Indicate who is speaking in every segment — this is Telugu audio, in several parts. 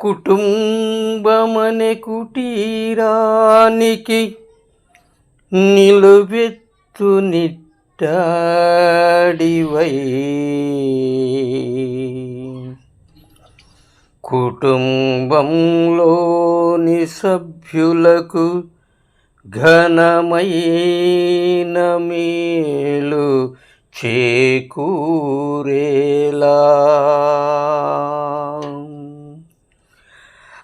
Speaker 1: కుటుంబమనే కుటీరానికి నిలువెత్తు నిట్టాడివై. కుటుంబంలోని సభ్యులకు ఘనమైన మేలు చేకూరేలా.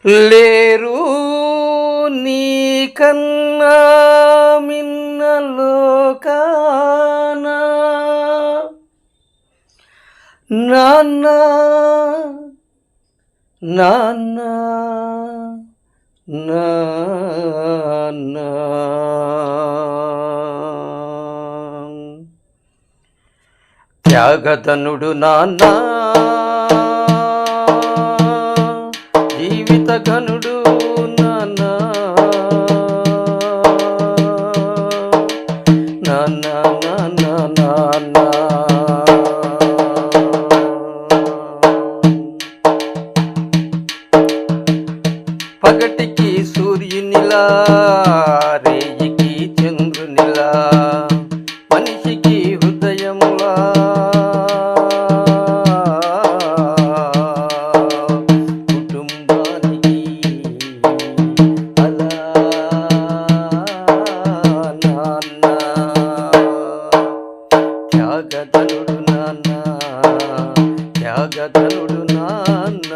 Speaker 1: లేరు నీకన్నా మిన్నలోకానా నాన్న నాన్న నాన్న. త్యాగతనుడు నాన్న. జీవిత ఘనుడు నాన్న నాన్న నాన్న నాన్న పగటికి త్యాగధనుడు నాన్న త్యాగధనుడు నాన్న.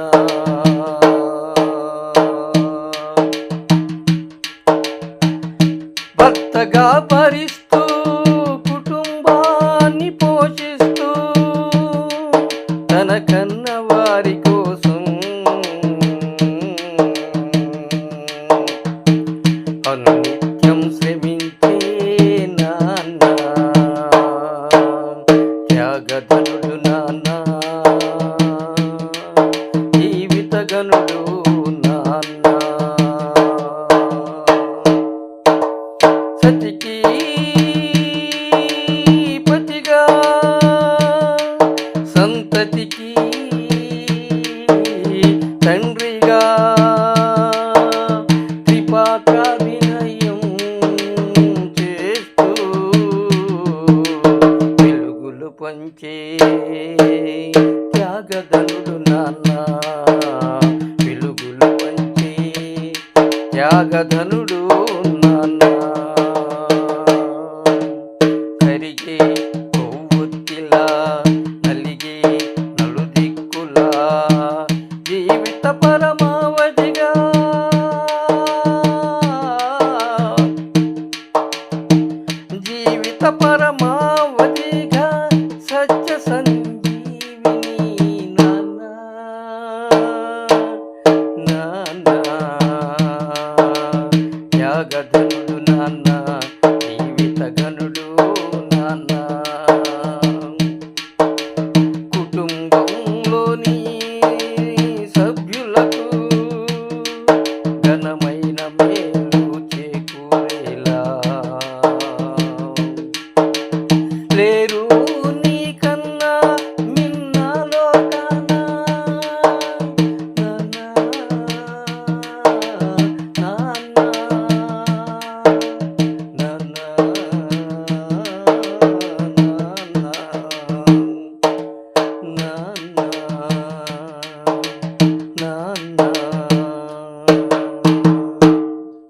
Speaker 1: భర్తగా భరిస్తూ కుటుంబాన్ని పోషిస్తూ తన కన్న వారి కోసం అనునిత్యం శ్రమి సతికి పతిగా సంతతికి తండ్రిగా త్రిపాత్రాభినయం చేస్తూ వెలుగులు పంచే త్యాగధనుడు నాన్న. వెలుగులు పంచే త్యాగధను కరిగే కొవ్వొత్తిలా నలిగే నలుదిక్కులా జీవిత పరమావధిగా. జీవిత పరమావధిగా సత్య సంజీవిని నాన్న నాన్న. త్యాగధనుడు కుటుంబంలోని సభ్యులకు ఘనమైన